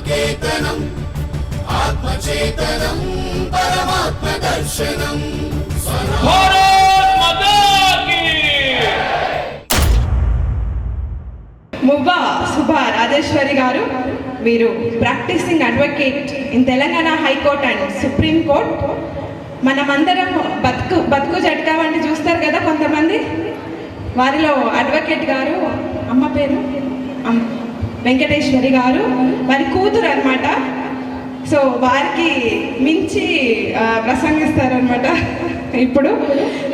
ధర్మకేతనం ఆత్మచేతనం పరమాత్మ దర్శనం మువ్వా సుభా రాజేశ్వరి గారు వీరు practicing advocate in Telangana high court and supreme court. మనమందరం బతుకు బతుకు జట్కా వంటి చూస్తారు కదా కొంతమంది. వారిలో అడ్వకేట్ గారు అమ్మ పేరు? అమ్మ వెంకటేశ్వరి గారు. వారి కూతురు అనమాట సో వారికి మించి ప్రసంగిస్తారనమాట ఇప్పుడు.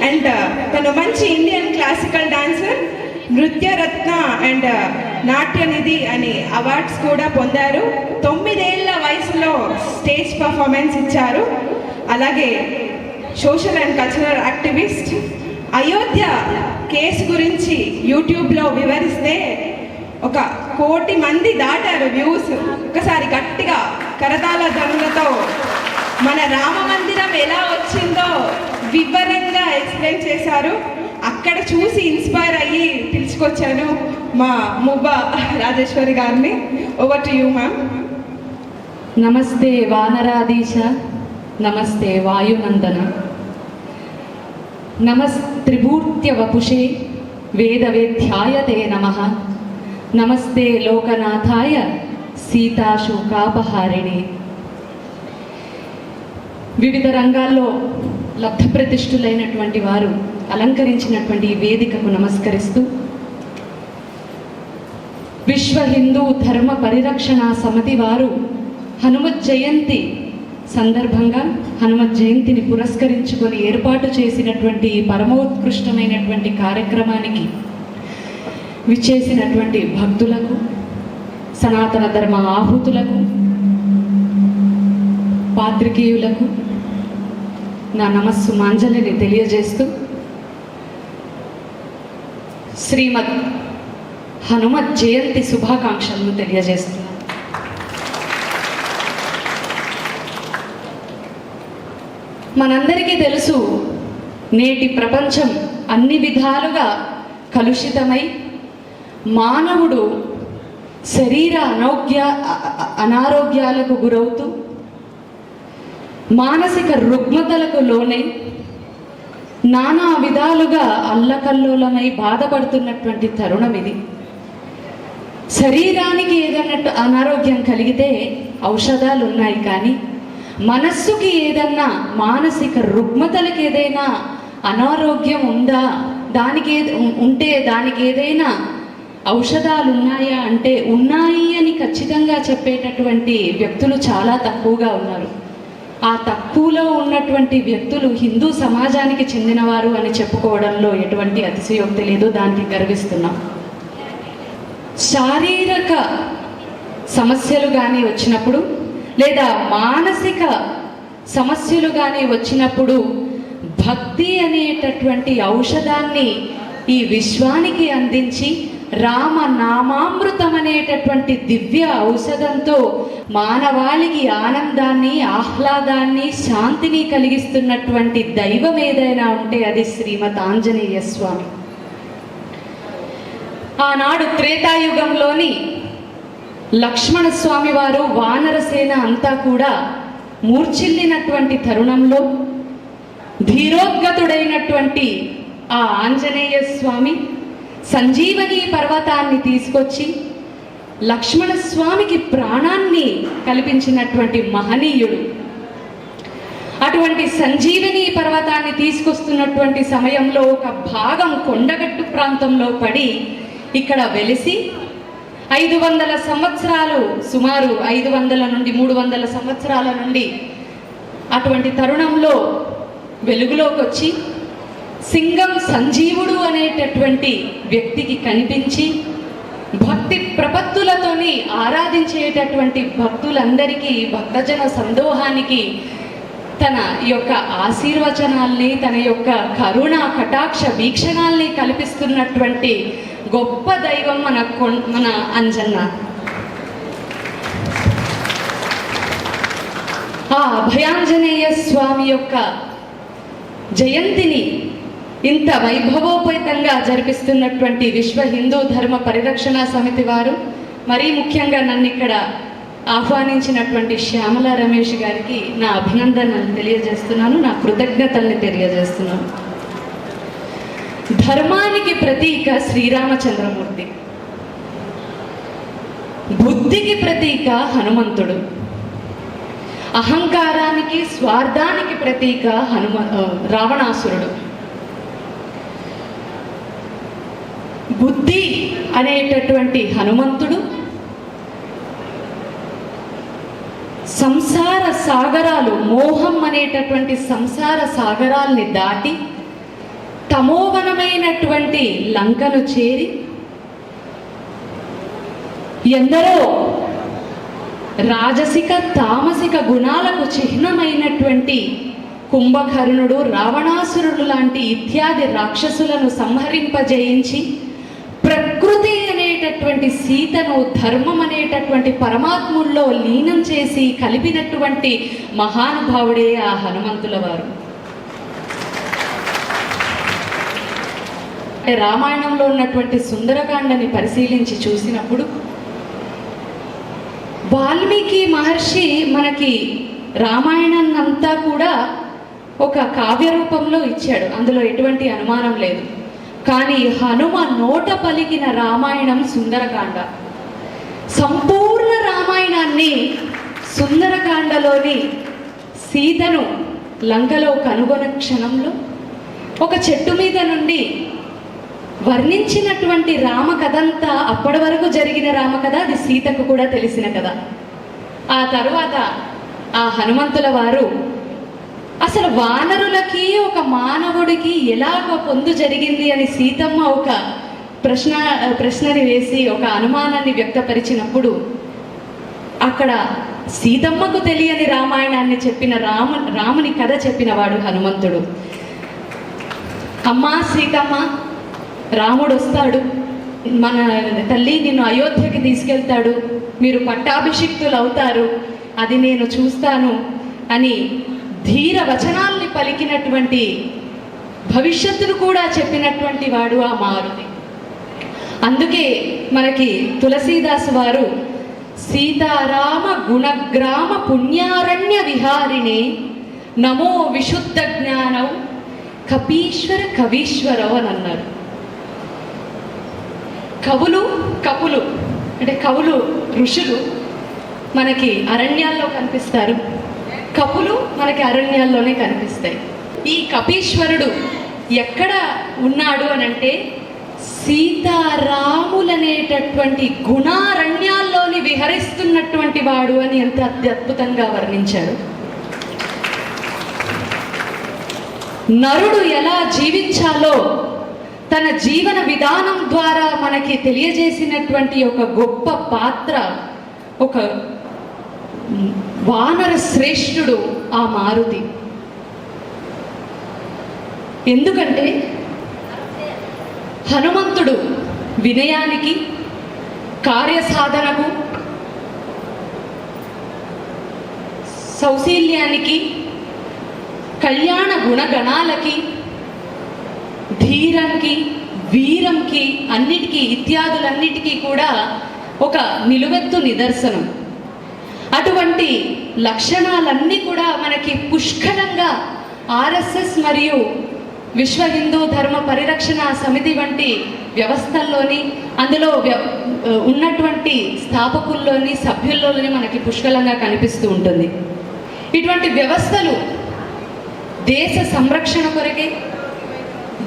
అండ్ తను మంచి Indian classical dancer Nrityaratna and Natyanidhi అని అవార్డ్స్ కూడా పొందారు. తొమ్మిదేళ్ళ వయసులో స్టేజ్ పర్ఫార్మెన్స్ ఇచ్చారు. అలాగే social and cultural activist. Ayodhya case గురించి యూట్యూబ్లో వివరిస్తే ఒక కోటి మంది దాటారు వ్యూస్. ఒకసారి గట్టిగా కరతాల ధనులతో మన రామ మందిరం ఎలా వచ్చిందో వివరంగా ఎక్స్ప్లెయిన్ చేశారు. అక్కడ చూసి ఇన్స్పైర్ అయ్యి పిలుచుకొచ్చాను మా ముబ్బా రాజేశ్వరి గారిని. ఓవర్ టు యూ మ్యామ్ నమస్తే వానరాధీశ నమస్తే వాయునందన నమస్త్రిభూర్త్య వపుషే వేదవేధ్యాయతే నమ. నమస్తే లోకనాథాయ సీతాశోకాపహారిణి. వివిధ రంగాల్లో లబ్ధప్రతిష్ఠులైనటువంటి వారు అలంకరించినటువంటి ఈ వేదికకు నమస్కరిస్తూ విశ్వ హిందూ ధర్మ పరిరక్షణ సమితి వారు హనుమత్ జయంతి సందర్భంగా హనుమత్ జయంతిని పురస్కరించుకొని ఏర్పాటు చేసినటువంటి పరమోత్కృష్టమైనటువంటి కార్యక్రమానికి విచ్చేసినటువంటి భక్తులకు సనాతన ధర్మ ఆహుతులకు పాత్రికేయులకు నా నమస్సు మాంజలిని తెలియజేస్తూ శ్రీమద్ హనుమత్ జయంతి శుభాకాంక్షలను తెలియజేస్తున్నాను. మనందరికీ తెలుసు నేటి ప్రపంచం అన్ని విధాలుగా కలుషితమై మానవుడు శరీర అనోగ్య అనారోగ్యాలకు గురవుతూ మానసిక రుగ్మతలకు లోనై నానా విధాలుగా అల్లకల్లోలమై బాధపడుతున్నటువంటి తరుణం ఇది. శరీరానికి ఏదన్నట్టు అనారోగ్యం కలిగితే ఔషధాలు ఉన్నాయి కానీ మనస్సుకి ఏదన్నా మానసిక రుగ్మతలకు ఏదైనా అనారోగ్యం ఉందా దానికి ఉంటే దానికి ఏదైనా ఔషధాలు ఉన్నాయా అంటే ఉన్నాయి అని ఖచ్చితంగా చెప్పేటటువంటి వ్యక్తులు చాలా తక్కువగా ఉన్నారు. ఆ తక్కువలో ఉన్నటువంటి వ్యక్తులు హిందూ సమాజానికి చెందినవారు అని చెప్పుకోవడంలో ఎటువంటి అతిశయోక్తి లేదు దానికి గర్విస్తున్నాం. శారీరక సమస్యలు కానీ వచ్చినప్పుడు లేదా మానసిక సమస్యలు కానీ వచ్చినప్పుడు భక్తి అనేటటువంటి ఔషధాన్ని ఈ విశ్వానికి అందించి రామ నామామృతం అనేటటువంటి దివ్య ఔషధంతో మానవాళికి ఆనందాన్ని ఆహ్లాదాన్ని శాంతిని కలిగిస్తున్నటువంటి దైవం ఏదైనా ఉంటే అది శ్రీమద్ ఆంజనేయ స్వామి. ఆనాడు త్రేతాయుగంలోని లక్ష్మణ స్వామి వారు వానరసేన అంతా కూడా మూర్ఛిల్లినటువంటి తరుణంలో ధీరోద్గతుడైనటువంటి ఆ ఆంజనేయ స్వామి సంజీవని పర్వతాన్ని తీసుకొచ్చి లక్ష్మణ స్వామికి ప్రాణాన్ని కల్పించినటువంటి మహనీయుడు. అటువంటి సంజీవని పర్వతాన్ని తీసుకొస్తున్నటువంటి సమయంలో ఒక భాగం కొండగట్టు ప్రాంతంలో పడి ఇక్కడ వెలిసి ఐదు వందల సంవత్సరాలు సుమారు ఐదు వందల నుండి మూడు వందల సంవత్సరాల నుండి అటువంటి తరుణంలో వెలుగులోకి వచ్చి సింగం సంజీవుడు అనేటటువంటి వ్యక్తికి కనిపించి భక్తి ప్రపత్తులతోని ఆరాధించేటటువంటి భక్తులందరికీ భక్తజన సందోహానికి తన యొక్క ఆశీర్వచనాల్ని తన యొక్క కరుణ కటాక్ష వీక్షణాల్ని కల్పిస్తున్నటువంటి గొప్ప దైవం మన కొం- మన అంజన్న. ఆ అభయాంజనేయ స్వామి యొక్క జయంతిని ఇంత వైభవోపేతంగా జరిపిస్తున్నటువంటి విశ్వ హిందూ ధర్మ పరిరక్షణ సమితి వారు మరీ ముఖ్యంగా నన్ను ఇక్కడ ఆహ్వానించినటువంటి శ్యామల రమేష్ గారికి నా అభినందనలు తెలియజేస్తున్నాను నా కృతజ్ఞతల్ని తెలియజేస్తున్నాను. ధర్మానికి ప్రతీక శ్రీరామచంద్రమూర్తి. బుద్ధికి ప్రతీక హనుమంతుడు. అహంకారానికి స్వార్థానికి ప్రతీక హనుమ రావణాసురుడు. బుద్ధి అనేటటువంటి హనుమంతుడు సంసార సాగరాలు మోహం అనేటటువంటి సంసార సాగరాల్ని దాటి తమోవనమైనటువంటి లంకను చేరి ఎందరో రాజసిక తామసిక గుణాలకు చిహ్నమైనటువంటి కుంభకర్ణుడు రావణాసురుడు లాంటి ఇత్యాది రాక్షసులను సంహరింపజేయించి ప్రకృతి అనేటటువంటి సీతను ధర్మం అనేటటువంటి పరమాత్ముల్లో లీనం చేసి కలిపినటువంటి మహానుభావుడే ఆ హనుమంతుల వారు. అంటే రామాయణంలో ఉన్నటువంటి సుందరకాండని పరిశీలించి చూసినప్పుడు వాల్మీకి మహర్షి మనకి రామాయణం అంతా కూడా ఒక కావ్య రూపంలో ఇచ్చాడు. అందులో ఎటువంటి అనుమానం లేదు. కానీ హనుమ నోట పలికిన రామాయణం సుందరకాండ. సంపూర్ణ రామాయణాన్ని సుందరకాండలోని సీతను లంకలో కనుగొన క్షణంలో ఒక చెట్టు మీద నుండి వర్ణించినటువంటి రామకథంతా అప్పటి వరకు జరిగిన రామకథ అది సీతకు కూడా తెలిసిన కథ. ఆ తరువాత ఆ హనుమంతుల వారు అసలు వానరులకి ఒక మానవుడికి ఎలాగ పొందు జరిగింది అని సీతమ్మ ఒక ప్రశ్న ప్రశ్నని వేసి ఒక అనుమానాన్ని వ్యక్తపరిచినప్పుడు అక్కడ సీతమ్మకు తెలియని రామాయణాన్ని చెప్పిన రాము రాముని కథ చెప్పినవాడు హనుమంతుడు. అమ్మా సీతమ్మ రాముడు వస్తాడు. మన తల్లి నిన్ను అయోధ్యకి తీసుకెళ్తాడు. మీరు పట్టాభిషిక్తులు అవుతారు అది నేను చూస్తాను అని ధీర వచనాల్ని పలికినటువంటి భవిష్యత్తును కూడా చెప్పినటువంటి వాడు ఆ మారుతి. అందుకే మనకి తులసీదాస్ వారు సీతారామ గుణగ్రామ పుణ్యారణ్య విహారిణే నమో విశుద్ధ జ్ఞానం కపీశ్వర కవీశ్వరవ్ అని అన్నారు. కవులు కపులు అంటే కవులు ఋషులు మనకి అరణ్యాల్లో కనిపిస్తారు. కపులు మనకి అరణ్యాల్లోనే కనిపిస్తాయి. ఈ కపీశ్వరుడు ఎక్కడ ఉన్నాడు అని అంటే సీతారాములనేటటువంటి గుణారణ్యాల్లోని విహరిస్తున్నటువంటి వాడు అని ఎంత అత్యద్భుతంగా వర్ణించారు. నరుడు ఎలా జీవించాలో తన జీవన విధానం ద్వారా మనకి తెలియజేసినటువంటి ఒక గొప్ప పాత్ర ఒక వానర శ్రేష్ఠుడు ఆ మారుతి. ఎందుకంటే హనుమంతుడు వినయానికి కార్యసాధనకు సౌశీల్యానికి కళ్యాణ గుణగణాలకి ధీరంకి వీరంకి అన్నిటికీ ఇత్యాదులన్నిటికీ కూడా ఒక నిలువెత్తు నిదర్శనం. అటువంటి లక్షణాలన్నీ కూడా మనకి పుష్కలంగా ఆర్ఎస్ఎస్ మరియు విశ్వ హిందూ ధర్మ పరిరక్షణ సమితి వంటి వ్యవస్థల్లోని అందులో వ్య- ఉన్నటువంటి స్థాపకుల్లోని సభ్యుల్లోని మనకి పుష్కలంగా కనిపిస్తూ ఉంటుంది. ఇటువంటి వ్యవస్థలు దేశ సంరక్షణ కొరకై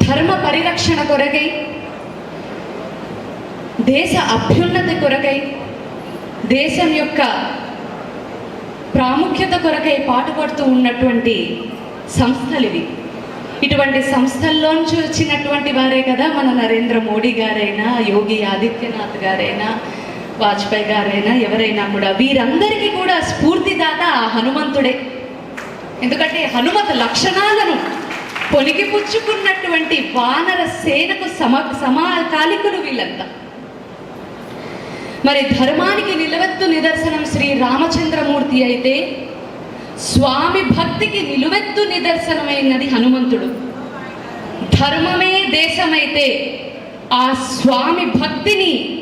ధర్మ పరిరక్షణ కొరకై దేశ అభ్యున్నతి కొరకై దేశం యొక్క ప్రాముఖ్యత కొరకై పాటుపడుతూ ఉన్నటువంటి సంస్థలు ఇవి ఇటువంటి సంస్థల్లోంచి వచ్చినటువంటి వారే కదా మన నరేంద్ర మోడీ గారైనా యోగి ఆదిత్యనాథ్ గారైనా వాజ్పేయి గారైనా ఎవరైనా కూడా. వీరందరికీ కూడా స్ఫూర్తిదాత ఆ హనుమంతుడే. ఎందుకంటే హనుమత లక్షణాలను పొనికిపుచ్చుకున్నటువంటి వానర సేనకు సమ సమకాలికులు వీళ్ళంతా. మరి ధర్మానికి నిలువెత్తు నిదర్శనం శ్రీ రామచంద్రమూర్తి అయితే స్వామి భక్తికి నిలువెత్తు నిదర్శనమైనది హనుమంతుడు. ధర్మమే దేశమైతే ఆ స్వామి భక్తిని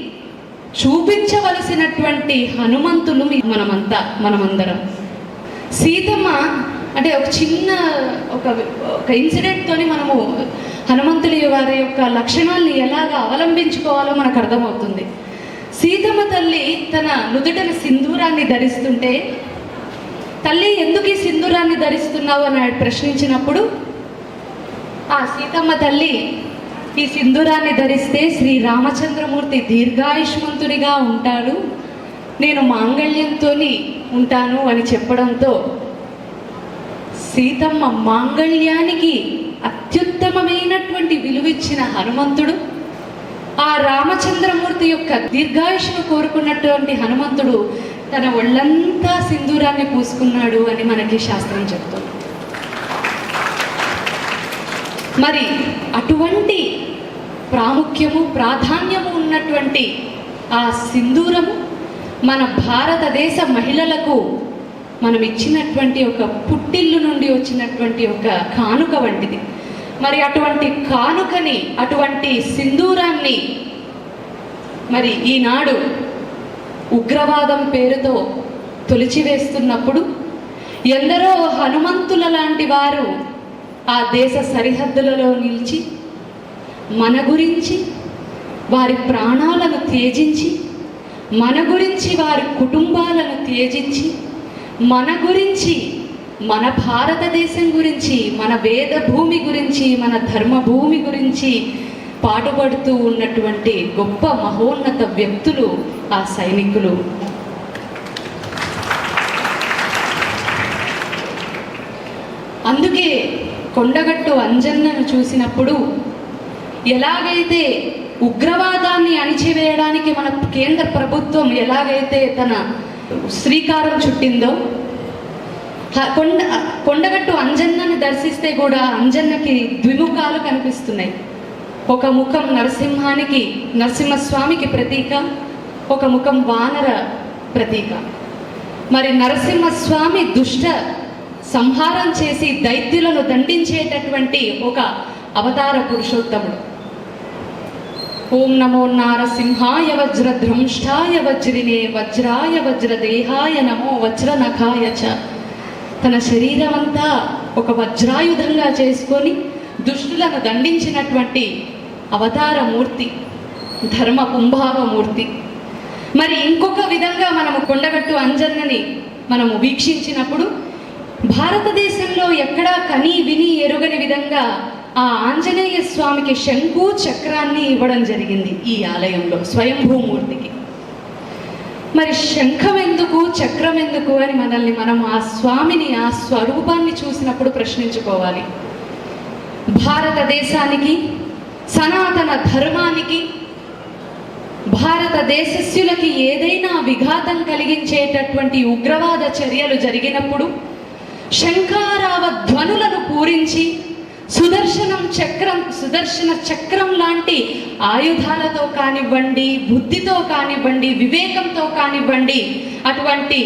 చూపించవలసినటువంటి హనుమంతులు మీ- మనమంతా మనమందరం. సీతమ్మ అంటే ఒక చిన్న ఒక ఒక ఇన్సిడెంట్తోని మనము హనుమంతుడి వారి యొక్క లక్షణాల్ని ఎలాగ అవలంబించుకోవాలో మనకు అర్థమవుతుంది. సీతమ్మ తల్లి తన నుదుటన సింధూరాన్ని ధరిస్తుంటే తల్లి ఎందుకు ఈ సింధూరాన్ని ధరిస్తున్నావు? అని ప్రశ్నించినప్పుడు ఆ సీతమ్మ తల్లి ఈ సింధూరాన్ని ధరిస్తే శ్రీ రామచంద్రమూర్తి దీర్ఘాయుష్మంతుడిగా ఉంటాడు. నేను మాంగళ్యంతో ఉంటాను అని చెప్పడంతో సీతమ్మ మాంగళ్యానికి అత్యుత్తమమైనటువంటి విలువిచ్చిన హనుమంతుడు ఆ రామచంద్రమూర్తి యొక్క దీర్ఘాయుషను కోరుకున్నటువంటి హనుమంతుడు తన ఒళ్ళంతా సింధూరాన్ని పూసుకున్నాడు అని మనకి శాస్త్రం చెప్తుంది. మరి అటువంటి ప్రాముఖ్యము ప్రాధాన్యము ఉన్నటువంటి ఆ సింధూరము మన భారతదేశ మహిళలకు మనం ఇచ్చినటువంటి ఒక పుట్టిల్లు నుండి వచ్చినటువంటి ఒక కానుక వంటిది. మరి అటువంటి కానుకని అటువంటి సింధూరాన్ని మరి ఈనాడు ఉగ్రవాదం పేరుతో తొలిచివేస్తున్నప్పుడు ఎందరో హనుమంతుల లాంటి వారు ఆ దేశ సరిహద్దులలో నిలిచి మన గురించి వారి ప్రాణాలను త్యజించి మన గురించి వారి కుటుంబాలను త్యజించి మన గురించి మన భారతదేశం గురించి మన వేద భూమి గురించి మన ధర్మ భూమి గురించి పాటుపడుతూ ఉన్నటువంటి గొప్ప మహోన్నత వ్యక్తులు ఆ సైనికులు. అందుకే కొండగట్టు అంజన్నను చూసినప్పుడు ఎలాగైతే ఉగ్రవాదాన్ని అణిచివేయడానికి మన కేంద్ర ప్రభుత్వం ఎలాగైతే తన శ్రీకారం చుట్టిందో కొండ కొండగట్టు అంజన్నని దర్శిస్తే కూడా అంజన్నకి ద్విముఖాలు కనిపిస్తున్నాయి. ఒక ముఖం నరసింహానికి నరసింహస్వామికి ప్రతీక ఒక ముఖం వానర ప్రతీక. మరి నరసింహస్వామి దుష్ట సంహారం చేసి దైత్యులను దండించేటటువంటి ఒక అవతార పురుషోత్తముడు. ఓం నమో నారసింహాయ వజ్రధ్రంష్టాయ వజ్రినే వజ్రాయ వజ్రదేహాయ నమో వజ్రనఖాయ చ. తన శరీరం అంతా ఒక వజ్రాయుధంగా చేసుకొని దుష్టులను దండించినటువంటి అవతార మూర్తి ధర్మ కుంభావ మూర్తి మరి ఇంకొక విధంగా మనము కొండగట్టు అంజన్నని మనము వీక్షించినప్పుడు భారతదేశంలో ఎక్కడా కని విని ఎరుగని విధంగా ఆ ఆంజనేయ స్వామికి శంకు చక్రాన్ని ఇవ్వడం జరిగింది ఈ ఆలయంలో స్వయంభూమూర్తికి. మరి శంఖం ఎందుకు చక్రం ఎందుకు అని మనల్ని మనం ఆ స్వామిని ఆ స్వరూపాన్ని చూసినప్పుడు ప్రశ్నించుకోవాలి. భారతదేశానికి సనాతన ధర్మానికి భారతదేశస్యులకి ఏదైనా విఘాతం కలిగించేటటువంటి ఉగ్రవాద చర్యలు జరిగినప్పుడు శంఖారావ ధ్వనులను పూరించి సుదర్శనం చక్రం సుదర్శన చక్రం లాంటి ఆయుధాలతో కానివ్వండి బుద్ధితో కానివ్వండి వివేకంతో కానివ్వండి అటువంటి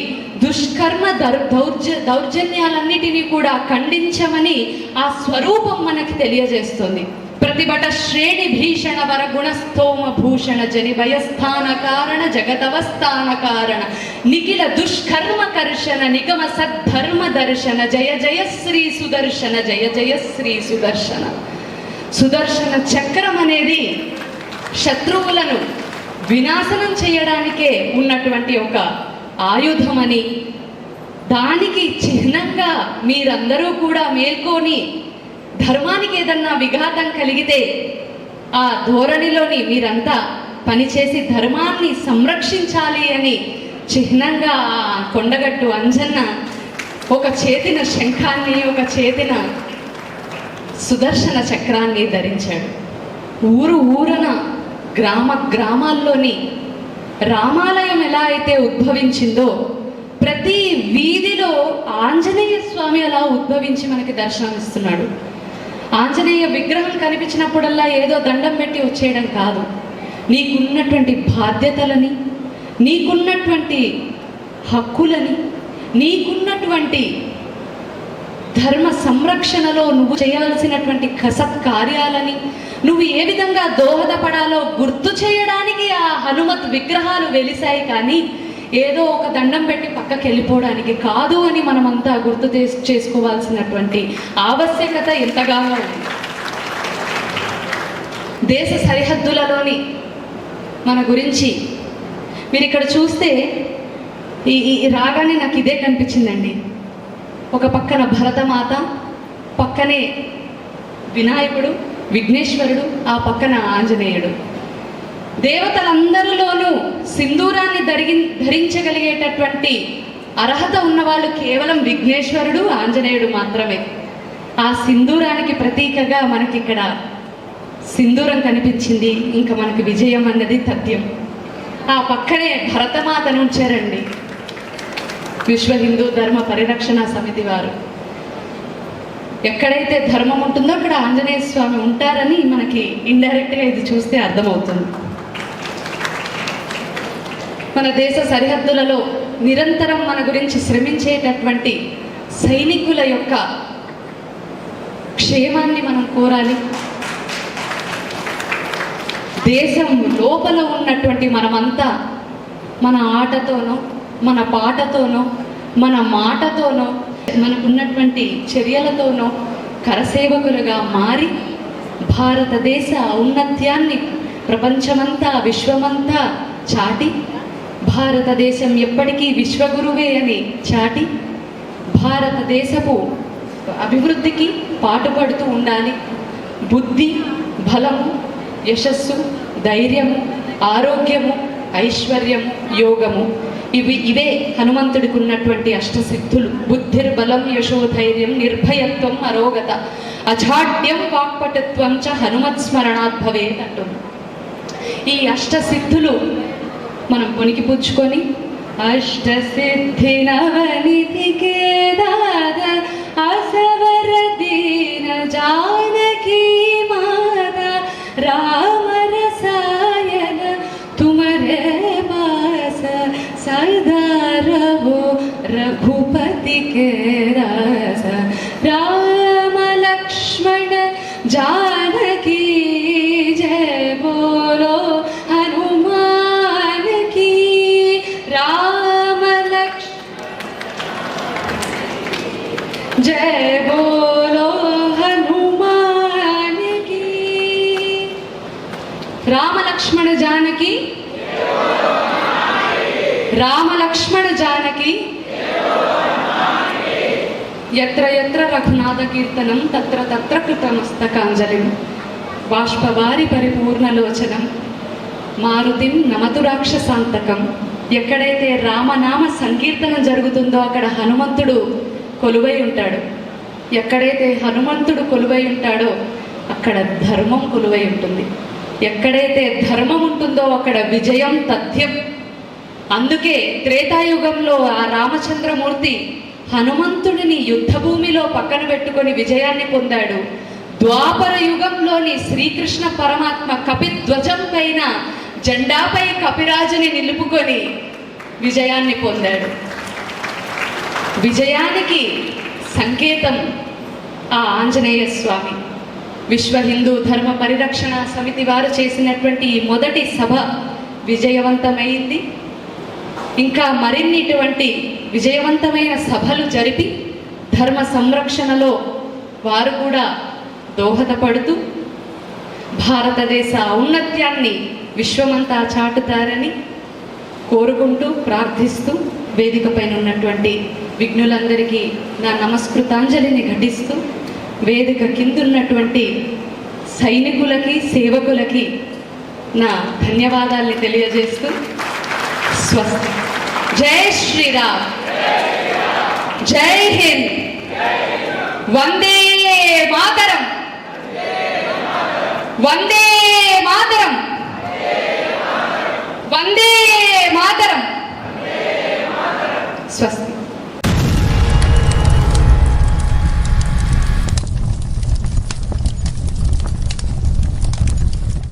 దుష్కర్మ దౌర్ దౌర్జ దౌర్జన్యాలన్నిటినీ కూడా ఖండించమని ఆ స్వరూపం మనకి తెలియజేస్తుంది. ప్రతిభట శ్రేణి భీషణ వర గుణస్థోమ భూషణ జని భయస్థాన కారణ జగదవస్థాన కారణ నిఖిల దుష్కర్మ కర్షణ నిగమ సద్ధర్మ దర్శన జయ జయ శ్రీ సుదర్శన జయ జయ శ్రీ సుదర్శన సుదర్శన చక్రం అనేది శత్రువులను వినాశనం చేయడానికే ఉన్నటువంటి ఒక ఆయుధమని దానికి చిహ్నంగా మీరందరూ కూడా మేల్కొని ధర్మానికి ఏదన్నా విఘాతం కలిగితే ఆ ధోరణిలోని మీరంతా పనిచేసి ధర్మాన్ని సంరక్షించాలి అని చిహ్నంగా ఆ కొండగట్టు అంజన్న ఒక చేతిన శంఖాన్ని ఒక చేతిన సుదర్శన చక్రాన్ని ధరించాడు. ఊరు ఊరన గ్రామ గ్రామాల్లోని రామాలయం ఎలా అయితే ఉద్భవించిందో ప్రతి వీధిలో ఆంజనేయ స్వామి అలా ఉద్భవించి మనకి దర్శనం ఇస్తున్నాడు ఆంజనేయ విగ్రహం కనిపించినప్పుడల్లా ఏదో దండం పెట్టి వచ్చేయడం కాదు. నీకున్నటువంటి బాధ్యతలని నీకున్నటువంటి హక్కులని నీకున్నటువంటి ధర్మ సంరక్షణలో నువ్వు చేయవలసినటువంటి కసత్ కార్యాలని నువ్వు ఏ విధంగా దోహదపడాలో గుర్తు చేయడానికి ఆ హనుమత్ విగ్రహాలు వెలిశాయి కానీ ఏదో ఒక దండం పెట్టి పక్కకి వెళ్ళిపోవడానికి కాదు అని మనమంతా గుర్తు చేసుకోవాల్సినటువంటి ఆవశ్యకత ఎంతగానో ఉంది. దేశ సరిహద్దులలోని మన గురించి మీరు ఇక్కడ చూస్తే ఈ ఈ ఈ రాగానే నాకు ఇదే కనిపించిందండి. ఒక పక్కన భరతమాత పక్కనే వినాయకుడు విఘ్నేశ్వరుడు ఆ పక్కన ఆంజనేయుడు. దేవతలందరిలోనూ సింధూరాన్ని ధరిగి ధరించగలిగేటటువంటి అర్హత ఉన్నవాళ్ళు కేవలం విఘ్నేశ్వరుడు ఆంజనేయుడు మాత్రమే. ఆ సింధూరానికి ప్రతీకగా మనకిక్కడ సింధూరం కనిపించింది. ఇంకా మనకి విజయం అన్నది తథ్యం. ఆ పక్కనే భరతమాతను ఉంచారండి విశ్వ హిందూ ధర్మ పరిరక్షణ సమితి వారు. ఎక్కడైతే ధర్మం ఉంటుందో అక్కడ ఆంజనేయ స్వామి ఉంటారని మనకి ఇండైరెక్ట్గా ఇది చూస్తే అర్థమవుతుంది. మన దేశ సరిహద్దులలో నిరంతరం మన గురించి శ్రమించేటటువంటి సైనికుల యొక్క క్షేమాన్ని మనం కోరాలి. దేశం లోపల ఉన్నటువంటి మనమంతా మన ఆటతోనో మన పాటతోనో మన మాటతోనో మనకున్నటువంటి చర్యలతోనో కరసేవకులుగా మారి భారతదేశ ఔన్నత్యాన్ని ప్రపంచమంతా విశ్వమంతా చాటి భారతదేశం ఎప్పటికీ విశ్వగురువే అని చాటి భారతదేశపు అభివృద్ధికి పాటుపడుతూ ఉండాలి. బుద్ధి బలము యశస్సు ధైర్యము ఆరోగ్యము ఐశ్వర్యము యోగము ఇవి ఇవే హనుమంతుడికి ఉన్నటువంటి అష్టసిద్ధులు. బుద్ధిర్బలం యశోధైర్యం నిర్భయత్వం అరోగత అజాడ్యం వాక్పటత్వం చ హనుమత్ స్మరణాత్ అంటుంది. ఈ అష్టసిద్ధులు మనం కొనికి పుచ్చుకొని అష్టసిద్ధి నవనిధికే దాద అసవర దీన జాన లక్ష్మణ జానకి. ఎత్ర ఎత్ర రఘునాథ కీర్తనం తత్ర తత్ర కృతమస్తకాంజలిం. బాష్పవారి పరిపూర్ణలోచనం మారుతిం నమతు రాక్షసాంతకం ఎక్కడైతే రామనామ సంకీర్తనం జరుగుతుందో అక్కడ హనుమంతుడు కొలువై ఉంటాడు. ఎక్కడైతే హనుమంతుడు కొలువై ఉంటాడో అక్కడ ధర్మం కొలువై ఉంటుంది. ఎక్కడైతే ధర్మం ఉంటుందో అక్కడ విజయం తథ్యం అందుకే త్రేతాయుగంలో ఆ రామచంద్రమూర్తి హనుమంతుడిని యుద్ధభూమిలో పక్కన పెట్టుకొని విజయాన్ని పొందాడు. ద్వాపర యుగంలోని శ్రీకృష్ణ పరమాత్మ కపిధ్వజం పైన జెండాపై కపిరాజుని నిలుపుకొని విజయాన్ని పొందాడు. విజయానికి సంకేతం ఆ ఆంజనేయ స్వామి. విశ్వ హిందూ ధర్మ పరిరక్షణ సమితి వారు చేసినటువంటి ఈ మొదటి సభ విజయవంతమైంది. ఇంకా మరిన్ని ఇటువంటి విజయవంతమైన సభలు జరిపి ధర్మ సంరక్షణలో వారు కూడా దోహదపడుతూ భారతదేశ ఔన్నత్యాన్ని విశ్వమంతా చాటుతారని కోరుకుంటూ ప్రార్థిస్తూ వేదికపైన ఉన్నటువంటి విఘ్నులందరికీ నా నమస్కృతాంజలిని ఘటిస్తూ వేదిక కిందున్నటువంటి సైనికులకి సేవకులకి నా ధన్యవాదాల్ని తెలియజేస్తూ స్వస్థ జై శ్రీరామ్ జై హింద్ వందే మాతరం వందే మాతరం వందే మాతరం స్వస్తి